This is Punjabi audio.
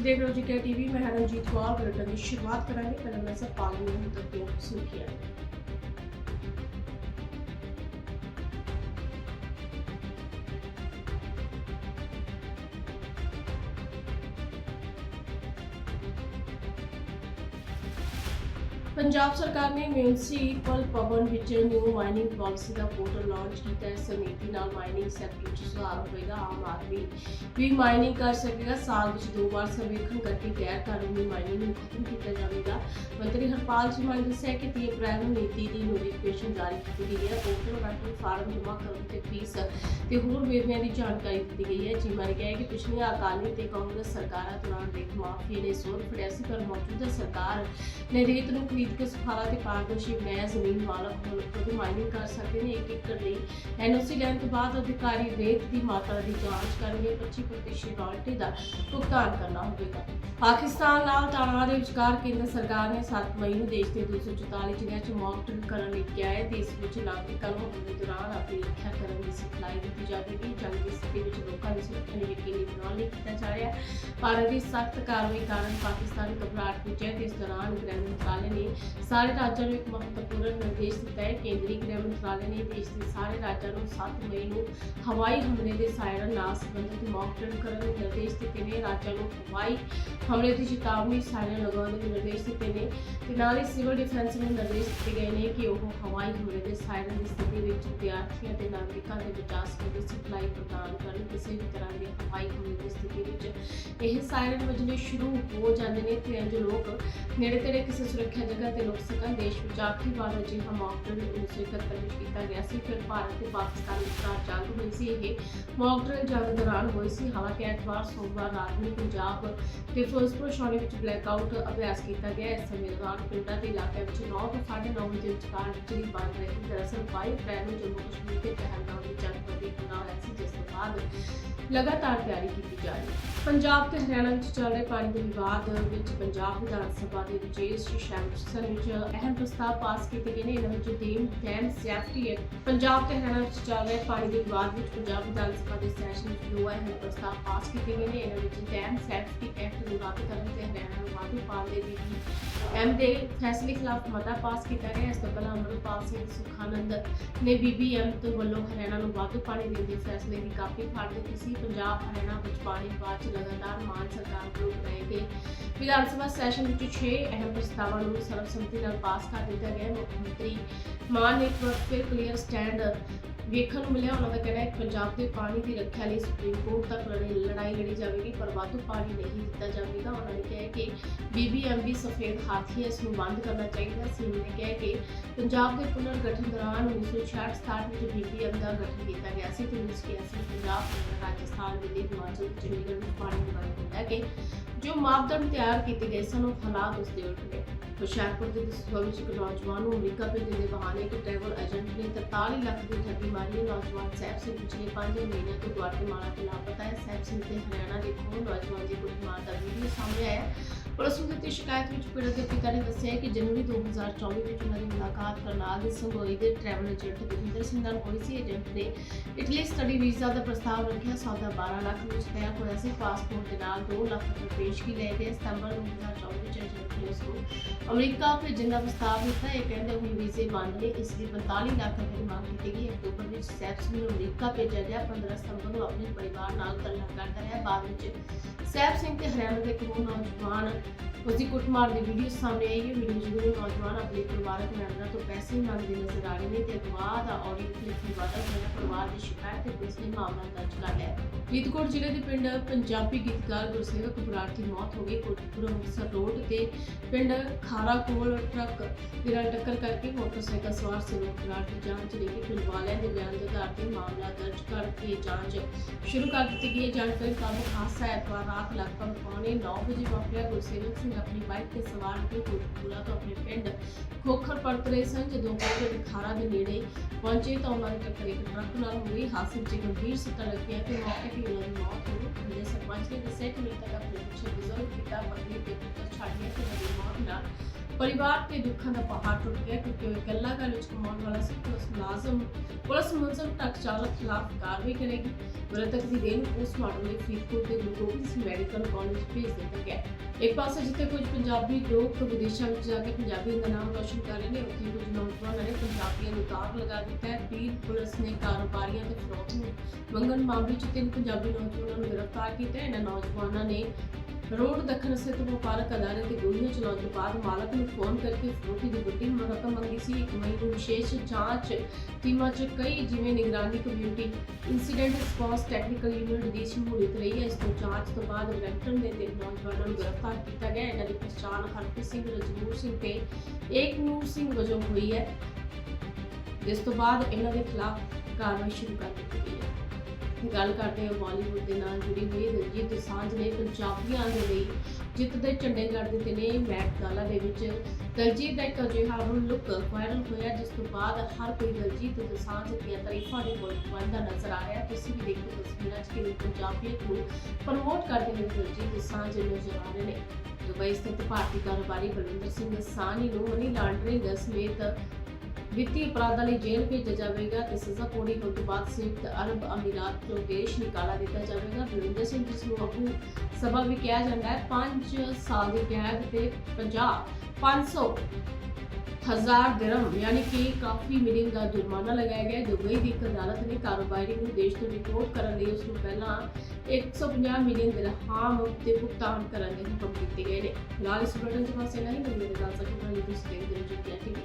ਤੁਸੀਂ ਦੇਖ ਰਹੇ ਹੋ ਜੀ ਕੇ ਟੀਵੀ, ਮੈਂ ਹਾਂ ਰਣਜੀਤ ਕੌਰ, ਬੁਲੇਟਿਨ ਦੀ ਸ਼ੁਰੂਆਤ ਕਰਾਂਗੇ। ਪਹਿਲਾਂ ਮੈਂ ਸਭ ਲੈਂਦੇ ਹਾਂ ਤੱਕ ਸੁਰਖੀਆਂ ਪੰਜਾਬ ਸਰਕਾਰ ਨੇ ਮਿਊਨਿਸਪਲ ਭਵਨ ਵਿੱਚ ਨਿਊ ਮਾਈਨਿੰਗ ਪਾਲਿਸੀ ਦਾ ਪੋਰਟਲ ਲਾਂਚ ਕੀਤਾ। ਹੈ ਇਸ ਨਾਲ ਮਾਈਨਿੰਗ ਸੈਕਟਰ ਵਿੱਚ ਸੁਧਾਰ ਹੋਵੇਗਾ। ਆਮ ਆਦਮੀ ਵੀ ਮਾਈਨਿੰਗ ਕਰ ਸਕੇਗਾ। ਸਾਲ ਵਿੱਚ ਦੋ ਵਾਰ ਸਰਵੇਖਣ ਕਰਕੇ ਗੈਰ ਕਾਨੂੰਨੀ ਮਾਈਨਿੰਗ ਨੂੰ ਖਤਮ ਕੀਤਾ ਜਾਵੇਗਾ। ਮੰਤਰੀ ਹਰਪਾਲ ਚੀਮਾ ਨੇ ਦੱਸਿਆ ਕਿ 30 ਅਪ੍ਰੈਲ ਨੂੰ ਨੀਤੀ ਦੀ ਨੋਟੀਫਿਕੇਸ਼ਨ ਜਾਰੀ ਕੀਤੀ ਗਈ ਹੈ। ਪੋਰਟਲ ਰਾਹੀਂ ਫਾਰਮ ਜਮ੍ਹਾਂ ਕਰਨ ਤੇ ਫੀਸ ਤੇ ਹੋਰ ਵੇਰਵਿਆਂ ਦੀ ਜਾਣਕਾਰੀ ਦਿੱਤੀ ਗਈ ਹੈ। ਚੀਮਾ ਨੇ ਕਿਹਾ ਕਿ ਪਿਛਲੀਆਂ ਅਕਾਲੀ ਤੇ ਕਾਂਗਰਸ ਸਰਕਾਰਾਂ ਦੌਰਾਨ ਰੇਤ ਮਾਫੀਆ ਨੇ ਸੋਧ ਫੜਿਆ ਸੀ, ਪਰ ਮੌਜੂਦਾ ਸਰਕਾਰ ਨੇ ਰੇਤ ਨੂੰ ਖਰੀਦ ਕੇ ਸੁਖਾਲਾ ਤੇ ਪਾਰਦਰਸ਼ੀ ਬਣਾਇਆ ਜ਼ਮੀਨ ਮਾਲਕ ਹੁਣ ਖੁਦ ਮਾਈਨਿੰਗ ਕਰ ਸਕਦੇ ਨੇ ਇੱਕ ਏਕੜ ਲਈ। ਐਨਓਸੀ ਲੈਣ ਤੋਂ ਬਾਅਦ ਅਧਿਕਾਰੀ ਰੇਤ ਦੀ ਮਾਤਰਾ ਦੀ ਜਾਂਚ ਕਰਨਗੇ 25% ਰਾਇਲਟੀ ਦਾ ਭੁਗਤਾਨ ਕਰਨਾ ਹੋਵੇਗਾ। ਪਾਕਿਸਤਾਨ ਨਾਲ ਤਣਾਅ ਦੇ ਵਿਚਕਾਰ ਕੇਂਦਰ ਸਰਕਾਰ ਨੇ 7 ਮਈ ਨੂੰ ਦੇਸ਼ ਦੇ 244 ਜ਼ਿਲ੍ਹਿਆਂ 'ਚ ਮੌਕ ਡਰਿਲ ਕਰਨ ਲਈ ਕਿਹਾ ਹੈ। ਦੇਸ਼ ਵਿੱਚ ਨਾਗਰਿਕਾਂ ਨੂੰ ਹਮਲੇ ਦੌਰਾਨ ਆਪਣੀ ਰੱਖਿਆ ਕਰਨ ਦੀ ਸਿਖਲਾਈ ਦਿੱਤੀ ਜਾਵੇਗੀ। ਜੰਗ ਦੀ ਸਥਿਤੀ ਵਿੱਚ ਲੋਕਾਂ ਦੀ ਸੁਰੱਖਿਆ ਨੂੰ ਯਕੀਨੀ ਬਣਾਉਣ ਲਈ ਕੀਤਾ ਜਾ ਰਿਹਾ ਭਾਰਤ ਦੀ ਸਖਤ ਕਾਰਵਾਈ ਕਾਰਨ ਪਾਕਿਸਤਾਨ ਘਬਰਾਹਟ ਵਿੱਚ ਹੈ। ਤੇ ਇਸ ਦੌਰਾਨ ਗ੍ਰਹਿ ਮੰਤਰਾਲੇ ਨੇ ਸਾਰੇ ਰਾਜਾਂ ਨੂੰ ਇੱਕ ਮਹੱਤਵਪੂਰਨ ਨਿਰਦੇਸ਼ ਦਿੱਤਾ ਹੈ। ਕੇਂਦਰੀ ਗ੍ਰਹਿ ਮੰਤਰਾਲੇ ਨੇ ਦੇਸ਼ ਦੇ ਸਾਰੇ ਰਾਜਾਂ ਨੂੰ 7 ਮਈ ਨੂੰ ਹਵਾਈ ਹਮਲੇ ਦੇ ਸਾਇਰਨ ਨਾਲ ਸੰਬੰਧਿਤ ਮੌਕ ਡਰਿਲ ਕਰਨ ਦੇ ਨਿਰਦੇਸ਼ ਦਿੱਤੇ ਨੇ। ਰਾਜਾਂ ਨੂੰ ਹਵਾਈ ਹਮਲੇ ਦੀ ਚੇਤਾਵਨੀ ਸਾਇਰਨ ਲਗਾਉਣ ਦੇ ਨਿਰਦੇਸ਼ ਦਿੱਤੇ ਨੇ ਤੇ ਨਾਲ ਹੀ ਸਿਵਲ ਡਿਫੈਂਸ ਨੂੰ ਨਿਰਦੇਸ਼ ਦਿੱਤੇ ਗਏ ਨੇ ਕਿ ਉਹ ਹਵਾਈ ਹਮਲੇ ਦੇ ਸਾਇਰਨ ਦੀ ਸਥਿਤੀ ਵਿੱਚ ਵਿਦਿਆਰਥੀਆਂ ਤੇ ਨਾਗਰਿਕਾਂ ਦੇ ਬਚਾਅ ਸੰਬੰਧੀ ਸਿਖਲਾਈ ਪ੍ਰਦਾਨ ਕਰਨ ਕਿਸੇ ਵੀ ਤਰ੍ਹਾਂ ਦੇ ਹਵਾਈ ਹਮਲੇ ਦੀ ਇਹ ਸਾਇਰਨ ਵੱਜਣੇ ਸ਼ੁਰੂ ਹੋ ਜਾਂਦੇ ਨੇ ਤੇ ਇੰਜ ਲੋਕ। ਨੇੜੇ ਤੇੜੇ ਕਿਸੇ ਸੁਰੱਖਿਆ ਜਗ੍ਹਾ ਤੇ ਰੁਕ ਸਕਣ। ਦੇਸ਼ ਵਿੱਚ ਆਖਰੀ ਵਾਰ ਅਜਿਹਾ ਮੌਕ ਡਰਿਲ 1971 ਵਿੱਚ ਕੀਤਾ ਗਿਆ ਸੀ। ਫਿਰ ਭਾਰਤ ਤੇ ਪਾਕਿਸਤਾਨ ਵਿਚਕਾਰ ਜੰਗ ਹੋਈ ਸੀ ਇਹ। ਮੌਕ ਡਰਿਲ ਜੰਗ ਦੌਰਾਨ ਹੋਈ ਸੀ। ਹਾਲਾਂਕਿ ਐਤਵਾਰ, ਸੋਮਵਾਰ ਰਾਤ ਨੂੰ ਪੰਜਾਬ ਤੇ ਫਿਰੋਜ਼ਪੁਰ ਸ਼ਾਲੇ ਵਿੱਚ ਬਲੈਕਆਊਟ ਅਭਿਆਸ ਕੀਤਾ ਗਿਆ। ਇਸ ਸਮੇਂ ਦੌਰਾਨ ਪਿੰਡਾਂ ਦੇ ਇਲਾਕਿਆਂ ਵਿੱਚ 9 ਤੋਂ 9:30 ਵਜੇ ਵਿਚਕਾਰ ਬਿਜਲੀ ਬੰਦ ਰਹੀ। ਦਰਅਸਲ 22 ਅਪ੍ਰੈਲ ਨੂੰ ਜੰਮੂ ਕਸ਼ਮੀਰ ਦੇ ਪਹਿਲਗਾਮ ਵਿੱਚ ਜੰਗਬੰਦੀ ਹੋਣਾ ਹੋਇਆ ਸੀ, ਜਿਸ ਬਾਅਦ ਲਗਾਤਾਰ ਤਿਆਰੀ ਕੀਤੀ ਜਾ ਰਹੀ ਹੈ। ਪੰਜਾਬ ਤੇ ਹਰਿਆਣਾ ਵਿੱਚ ਚੱਲ ਰਹੇ ਪਾਣੀ ਦੇ ਵਿਵਾਦ ਵਿੱਚ ਪੰਜਾਬ ਵਿਧਾਨ ਸਭਾ ਦੇ ਵਿਸ਼ੇਸ਼ ਸੈਸ਼ਨ ਵਿੱਚ ਅਹਿਮ ਪ੍ਰਸਤਾਵ ਪਾਸ ਕੀਤੇ ਗਏ ਨੇ। ਇਹਨਾਂ ਵਿੱਚ dam dam safety act Punjab ਤੇ ਹਰਿਆਣਾ ਵਿੱਚ ਚੱਲ ਰਹੇ ਪਾਣੀ ਦੇ ਵਿਵਾਦ ਵਿੱਚ ਪੰਜਾਬ ਵਿਧਾਨ ਸਭਾ ਦੇ ਸੈਸ਼ਨ ਵਿੱਚ ਦੋ ਅਹਿਮ ਪ੍ਰਸਤਾਵ ਪਾਸ ਕੀਤੇ ਗਏ ਨੇ। ਇਹਨਾਂ ਵਿੱਚ ਡੈਮ ਸੇਫਟੀ ਐਕਟ ਨੂੰ ਰੱਦ ਕਰਨ ਤੇ ਹਰਿਆਣਾ ਨੂੰ ਵਾਧੂ ਪਾਣ ਦੇ ਵੀ ਐਮ ਦੇ ਫੈਸਲੇ ਖਿਲਾਫ ਮਤਾ ਪਾਸ ਕੀਤਾ ਗਿਆ। ਇਸ ਤੋਂ ਪਹਿਲਾਂ ਅਮਰਪਾਲ ਸਿੰਘ ਸੁਖਾਨੰਦ ਨੇ ਬੀਬੀਐਮ ਤੋਂ ਵੱਲੋਂ ਹਰਿਆਣਾ ਨੂੰ ਵਾਧੂ ਪਾਣੀ ਦੇਣ ਦੇ ਫੈਸਲੇ ਦੀ ਕਾਪੀ ਫਾੜ ਦਿੱਤੀ ਸੀ ਪੰਜਾਬ ਹਰਿਆਣਾ ਵਿੱਚ ਪਾਣੀ ਵਿਵਾਦ 'ਚ ਲਗਾਤਾਰ ਮਾਨ ਸਰਕਾਰ ਵੱਲੋਂ ਰਹੇ ਗਏ ਵਿਧਾਨ ਸਭਾ ਸੈਸ਼ਨ ਵਿੱਚ 6 ਅਹਿਮ ਪ੍ਰਸਤਾਵਾਂ ਨੂੰ ਸਰਬਸੰਮਤੀ ਨਾਲ ਪਾਸ ਕਰ ਦਿੱਤਾ ਗਿਆ ਮੁੱਖ ਮੰਤਰੀ ਮਾਨ ਨੇ ਇੱਕ ਵਾਰ ਫਿਰ ਕਲੀਅਰ ਸਟੈਂਡ ਵੇਖਣ ਨੂੰ ਮਿਲਿਆ, ਉਹਨਾਂ ਦਾ ਕਹਿਣਾ ਹੈ ਪੰਜਾਬ ਦੇ ਪਾਣੀ ਦੀ ਰੱਖਿਆ ਲਈ ਸੁਪਰੀਮ ਕੋਰਟ ਤੱਕ ਲੜੀ ਲੜਾਈ ਲੜੀ ਜਾਵੇਗੀ, ਪਰ ਵਾਧੂ ਪਾਣੀ ਨਹੀਂ ਦਿੱਤਾ ਜਾਵੇਗਾ। ਉਹਨਾਂ ਨੇ ਕਿਹਾ ਹੈ ਕਿ ਬੀਬੀਐਮਬੀ ਸਫੇਦ ਹਾਥੀ ਇਸ ਨੂੰ ਬੰਦ ਕਰਨਾ ਚਾਹੀਦਾ ਸੀ ਉਹਨਾਂ ਨੇ ਕਿਹਾ ਕਿ ਪੰਜਾਬ ਦੇ ਪੁਨਰ ਗਠਨ ਦੌਰਾਨ 1966 ਵਿੱਚ ਬੀਬੀਐਮ ਦਾ ਗਠਨ ਕੀਤਾ ਗਿਆ ਸੀ ਤੇ 1981 ਪੰਜਾਬ ਰਾਜਸਥਾਨ ਦਿੱਲੀ ਹਿਮਾਚਲ ਚੰਡੀਗੜ੍ਹ ਵਿੱਚ ਪਾਣੀ ਦੀ ਵੰਡ ਹੁੰਦਾ ਕਿ ਜੋ ਮਾਪਦੰਡ ਤਿਆਰ ਕੀਤੇ ਗਏ ਸਨ, ਉਹ ਹਾਲਾਤ ਉਸ ਦੇ ਉਲਟ ਨੇ। ਹੁਸ਼ਿਆਰਪੁਰ ਦੇ ਦਸੂਹਾ ਵਿੱਚ ਇੱਕ ਨੌਜਵਾਨ ਨੂੰ ਅਮਰੀਕਾ ਭੇਜਣ ਦੇ ਬਹਾਨੇ ਇੱਕ ਟਰੈਵਲ ਏਜੰਟ ਨੇ 43 ਲੱਖ ਦੀ ਠੱਗੀ ਮਾਰੀ। ਨੌਜਵਾਨ ਸਹਿਬ ਸਿੰਘ, ਪਿਛਲੇ 5 ਮਹੀਨਿਆਂ ਤੋਂ ਗੁਆਟੇਮਾਲਾ ਤੋਂ ਲਾਪਤਾ ਹੈ। ਸਹਿਬ ਸਿੰਘ ਤੇ ਹਰਿਆਣਾ ਦੇ ਕੋਲ ਨੌਜਵਾਨ ਦੀ ਕੁੱਟਮਾਰ ਦਾ ਵੀਡੀਓ ਸਾਹਮਣੇ ਆਇਆ ਪੁਲਿਸ ਨੂੰ ਦਿੱਤੀ ਸ਼ਿਕਾਇਤ ਵਿੱਚ ਪੀੜਤ ਦੇ ਪਿਤਾ ਨੇ ਦੱਸਿਆ ਕਿ ਜਨਵਰੀ 2024 ਵਿੱਚ ਉਹਨਾਂ ਦੀ ਮੁਲਾਕਾਤ ਕਰਨਾਲ ਦੇ ਸੰਗੋਈ ਦੇ ਟਰੈਵਲ ਏਜੰਟ ਦਵਿੰਦਰ ਸਿੰਘ ਨਾਲ ਹੋਈ ਸੀ। ਏਜੰਟ ਨੇ ਇਟਲੀ ਸਟੱਡੀ ਵੀਜ਼ਾ ਦਾ ਪ੍ਰਸਤਾਵ ਰੱਖਿਆ। ਸੌਦਾ 12 ਲੱਖ ਵਿੱਚ ਤੈਅ ਹੋਇਆ ਸੀ। ਪਾਸਪੋਰਟ ਦੇ ਨਾਲ 2 ਲੱਖ ਰੁਪਏ ਪੇਸ਼ਗੀ ਲਏ ਗਏ। ਸਤੰਬਰ 2024 ਵਿੱਚ ਏਜੰਟ ਨੇ ਉਸ ਨੂੰ ਅਮਰੀਕਾ ਭੇਜਣ ਦਾ ਪ੍ਰਸਤਾਵ ਦਿੱਤਾ ਇਹ ਕਹਿੰਦੇ ਹੁਣ ਵੀਜ਼ੇ ਮੰਨ ਲਏ ਇਸ ਲਈ 45 ਲੱਖ ਰੁਪਏ ਮੰਗ ਕੀਤੀ ਗਈ। ਅਕਤੂਬਰ ਵਿੱਚ ਸੈਪਸ ਨੂੰ ਅਮਰੀਕਾ ਭੇਜਿਆ ਗਿਆ। 15 ਸਤੰਬਰ ਨੂੰ ਆਪਣੇ ਪਰਿਵਾਰ ਨਾਲ ਗੱਲਾਂ ਕਰਦਾ ਰਿਹਾ। ਬਾਅਦ ਵਿੱਚ ਸੈਪ ਸਿੰਘ ਤੇ ਹਰਿਆਣਾ ਦੇ ਇੱਕ ਹੋਰ ਨੌਜਵਾਨ, ਉਸਦੀ ਕੁੱਟਮਾਰ ਦੀ ਵੀਡੀਓ ਸਾਹਮਣੇ ਆਈ ਹੈ। ਵੀਡੀਓ ਜਿਹਦੇ ਨੌਜਵਾਨ ਆਪਣੇ ਪਰਿਵਾਰਕ ਮੈਂਬਰਾਂ ਤੋਂ ਪੈਸੇ ਮੰਗਦੇ ਨਜ਼ਰ ਆ ਰਹੇ ਨੇ ਤੇ ਅਗਵਾ ਦਾ ਆਡੀਓ ਕਲਿੱਪ ਵੀ ਵਾਧਾ ਹੋਇਆ ਪਰਿਵਾਰ ਦੀ ਸ਼ਿਕਾਇਤ ਤੇ ਪੁਲਿਸ ਨੇ ਮਾਮਲਾ ਦਰਜ ਕਰ ਲਿਆ ਫਰੀਦਕੋਟ ਜ਼ਿਲ੍ਹੇ ਦੇ ਪਿੰਡ ਪੰਜਾਬੀ ਗੀਤਕਾਰ ਗੁਰਸੇਵਕ ਬਰਾੜ ਦੀ ਮੌਤ ਹੋ ਗਈ। ਕੋਟਪੁਰ ਅੰਮ੍ਰਿਤਸਰ ਰੋਡ ਤੇ ਪਿੰਡ ਖਾਰਾ ਕੋਲ ਟਰੱਕ ਦੇ ਟੱਕਰ ਕਰਕੇ ਮੋਟਰਸਾਈਕਲ ਸਵਾਰ ਸੇਵਕ ਬਰਾੜ ਦੀ ਜਾਂਚ ਲਈ ਗਈ। ਪਿੰਡ ਦੇ ਬਿਆਨ ਦੇ ਆਧਾਰ ਤੇ ਮਾਮਲਾ ਦਰਜ ਕਰਕੇ ਜਾਂਚ। ਸ਼ੁਰੂ ਕਰ ਦਿੱਤੀ ਗਈ ਹੈ ਜਾਣਕਾਰੀ ਮੁਤਾਬਕ ਹਾਦਸਾ ਐਤਵਾਰ ਰਾਤ ਲਗਭਗ ਪੌਣੇ 9 ਵਜੇ ਵਾਪਰਿਆ। ਗੁਰਸੇਵਕ ਸਿੰਘ ਆਪਣੀ ਬਾਈਕ ਤੇ ਸਵਾਰ ਕੇ ਕੋਟਪੁਰਾ ਤੋਂ ਆਪਣੇ ਪਿੰਡ ਖੋਖਰ ਪਰਤ ਰਹੇ ਸਨ। ਜਦੋਂ ਉਹ ਪਿੰਡ ਖਾਰਾ ਦੇ ਨੇੜੇ ਪਹੁੰਚੇ ਤਾਂ ਉਹਨਾਂ ਦੀ ਟੱਕਰ ਇੱਕ ਟਰੱਕ ਨਾਲ ਹੋਈ ਹਾਦਸੇ ਵਿੱਚ ਗੰਭੀਰ ਸੱਟਾਂ ਲੱਗੀਆਂ ਤੇ ਮੌਕੇ ਤੇ ਉਹਨਾਂ ਦੀ ਮੌਤ ਹੋ ਗਈ ਪਿੰਡ ਦੇ ਸਰਪੰਚ ਨੇ ਦੱਸਿਆ ਕਿ ਮ੍ਰਿਤਕ ਆਪਣੇ ਪਿੱਛੇ ਬਜ਼ੁਰਗ ਪਿਤਾ ਪਤਨੀ ਤੇ ਪੁੱਤਰ ਛੱਡ ਗਿਆ ਤੇ ਉਹਨਾਂ ਦੀ ਮੌਤ ਨਾਲ ਪਰਿਵਾਰ ਤੇ ਦੁੱਖਾਂ ਦਾ ਪਹਾੜ ਟੁੱਟ ਗਿਆ ਕਿਉਂਕਿ ਉਹ ਇਕੱਲਾ ਘਰ ਵਿੱਚ ਕਮਾਉਣ ਵਾਲਾ ਸੀ ਪੁਲਿਸ ਮੁਲਾਜ਼ਮ, ਪੁਲਿਸ ਮੁਲਜ਼ਮ ਟਰੱਕ ਚਾਲਕ ਖਿਲਾਫ ਕਾਰਵਾਈ ਕਰੇਗੀ। ਮ੍ਰਿਤਕ ਦੀ ਦੇਹ ਨੂੰ ਪੋਸਟਮਾਰਟਮ ਲਈ ਫਰੀਦਕੋਟ ਦੇ ਗੁਰੂ ਗੋਬਿੰਦ ਸਿੰਘ ਮੈਡੀਕਲ ਕਾਲਜ ਭੇਜ ਦਿੱਤਾ ਗਿਆ। ਇੱਕ ਪਾਸੇ ਜਿੱਥੇ ਕੁਝ ਪੰਜਾਬੀ ਲੋਕ ਵਿਦੇਸ਼ਾਂ ਵਿੱਚ ਜਾ ਕੇ ਪੰਜਾਬੀ ਦਾ ਨਾਮ ਰੋਸ਼ਨ ਕਰ ਰਹੇ ਨੇ, ਉੱਥੇ ਕੁਝ ਨੌਜਵਾਨਾਂ ਨੇ ਪੰਜਾਬੀਆਂ ਨੂੰ ਦਾਗ ਲਗਾ ਦਿੱਤਾ ਹੈ। ਪੀਰ ਪੁਲਿਸ ਨੇ ਕਾਰੋਬਾਰੀਆਂ ਤੇ ਫਰੋਤ ਨੂੰ ਮੰਗਣ ਮਾਮਲੇ 'ਚ ਤਿੰਨ ਪੰਜਾਬੀ ਨੌਜਵਾਨਾਂ ਨੂੰ ਗ੍ਰਿਫਤਾਰ ਕੀਤਾ ਹੈ। ਇਹਨਾਂ ਨੌਜਵਾਨਾਂ ਨੇ ਰੋਡ ਦੱਖਣ ਸਥਿਤ ਵਪਾਰਕ ਅਦਾਰੇ ਤੇ ਗੋਲੀਆਂ ਚਲਾਉਣ ਤੋਂ ਬਾਅਦ ਮਾਲਕ ਨੂੰ ਫੋਨ ਕਰਕੇ ਫਰੋਤੀ ਦੀ ਵੱਡੀ ਰਕਮ ਮੰਗੀ ਸੀ। ਇੱਕ ਮਈ ਨੂੰ ਵਿਸ਼ੇਸ਼ ਜਾਂਚ ਟੀਮਾਂ 'ਚ ਕਈ, ਜਿਵੇਂ ਨਿਗਰਾਨੀ community incident response technical unit ਦੀ ਸ਼ਮੂਲੀਅਤ ਰਹੀ ਹੈ। ਇਸ ਤੋਂ ਜਾਂਚ ਤੋਂ ਬਾਅਦ ਬ੍ਰੈਂਟਨ ਦੇ ਤਿੰਨ ਨੌਜਵਾਨਾਂ ਨੂੰ ਗ੍ਰਿਫਤਾਰ ਕੀਤਾ ਗਿਆ। ਇਹਨਾਂ ਦੀ ਪਛਾਣ ਹਰਪ੍ਰੀਤ ਸਿੰਘ, ਰਜਮੂਰ ਸਿੰਘ ਤੇ ਏਕਨੂਰ ਸਿੰਘ ਵਜੋਂ ਹੋਈ ਹੈ। ਜਿਸ ਤੋਂ ਬਾਅਦ ਇਹਨਾਂ ਦੇ ਖਿਲਾਫ ਕਾਰਵਾਈ ਸ਼ੁਰੂ ਕਰ ਦਿੱਤੀ ਗਈ ਹੈ। ਗੱਲ ਕਰਦੇ ਹਾਂ ਬਾਲੀਵੁੱਡ ਦੇ ਨਾਲ ਜੁੜੀ ਹੋਈ ਦਿਲਜੀਤ ਦੋਸਾਂਝ ਨੇ ਪੰਜਾਬੀਆਂ ਦੇ ਲਈ ਜਿੱਤ ਦੇ ਝੰਡੇ ਗੱਡ ਦਿੱਤੇ ਨੇ ਮੈਟ ਗਾਲਾ ਦੇ ਵਿੱਚ ਦਿਲਜੀਤ ਦਾ ਇੱਕ ਅਜਿਹਾ ਲੁੱਕ ਵਾਇਰਲ ਹੋਇਆ, ਜਿਸ ਤੋਂ ਬਾਅਦ ਹਰ ਕੋਈ ਦਿਲਜੀਤ ਦੋਸਾਂਝ ਦੀਆਂ ਤਾਰੀਫਾਂ ਦੇ ਬੋਲ ਬੰਦਾ ਨਜ਼ਰ ਆ ਰਿਹਾ। ਤੁਸੀਂ ਵੀ ਦੇਖੋ ਤਸਵੀਰਾਂ 'ਚ ਕਿ ਪੰਜਾਬੀਅਤ ਨੂੰ ਪ੍ਰਮੋਟ ਕਰਦੇ ਹੋਏ ਦਲਜੀਤ ਦੋਸਾਂਝ ਨਜ਼ਰ ਆ ਰਹੇ ਨੇ। ਦੁਬਈ ਸਥਿਤ ਭਾਰਤੀ ਕਾਰੋਬਾਰੀ ਬਲਵਿੰਦਰ ਸਿੰਘ ਸਾਨੀ ਨੂੰ ਮਨੀ ਲਾਂਡਰਿੰਗ ਸਮੇਤ ਵਿੱਤੀ ਅਪਰਾਧਾਂ ਲਈ ਜੇਲ੍ਹ ਭੇਜਿਆ ਜਾਵੇਗਾ ਤੇ ਸਜ਼ਾ ਪੂਰੀ ਹੋਣ ਤੋਂ ਬਾਅਦ ਸੰਯੁਕਤ ਅਰਬ ਅਮੀਰਾਤ ਤੋਂ ਦੇਸ਼ ਨਿਕਾਲਾ ਦਿੱਤਾ ਜਾਵੇਗਾ। ਬਲਵਿੰਦਰ ਸਿੰਘ ਜਿਸ ਨੂੰ ਅਬੂ ਸਭਾ ਵੀ ਕਿਹਾ ਜਾਂਦਾ ਹੈ। 5 ਸਾਲ ਦੀ ਕੈਦ ਤੇ 50 500 ਹਜ਼ਾਰ ਦਿਰਹਮ, ਯਾਨੀ ਕਿ ਕਾਫੀ ਮਿਲੀਅਨ ਦਾ ਜੁਰਮਾਨਾ ਲਗਾਇਆ ਗਿਆ ਦੁਬਈ ਦੀ ਇੱਕ ਅਦਾਲਤ ਨੇ ਕਾਰੋਬਾਰੀ ਨੂੰ ਦੇਸ਼ ਤੋਂ ਰਿਪੋਰਟ ਕਰਨ ਲਈ ਉਸ ਨੂੰ ਪਹਿਲਾਂ 150 ਮਿਲੀਅਨ ਦਿਰਹਮ ਦੇ ਭੁਗਤਾਨ ਕਰਨ ਦੇ ਹੁਕਮ ਦਿੱਤੇ ਗਏ ਨੇ। ਫਿਲਹਾਲ ਇਸ ਬਟਨ 'ਚ ਬਸ ਇੰਨਾ ਹੀ। ਮਿਲੇਗਾ ਗੱਲ ਤੁਸੀਂ ਦੇਖਦੇ ਰਹੋ ਜੀ ਟੀਵੀ।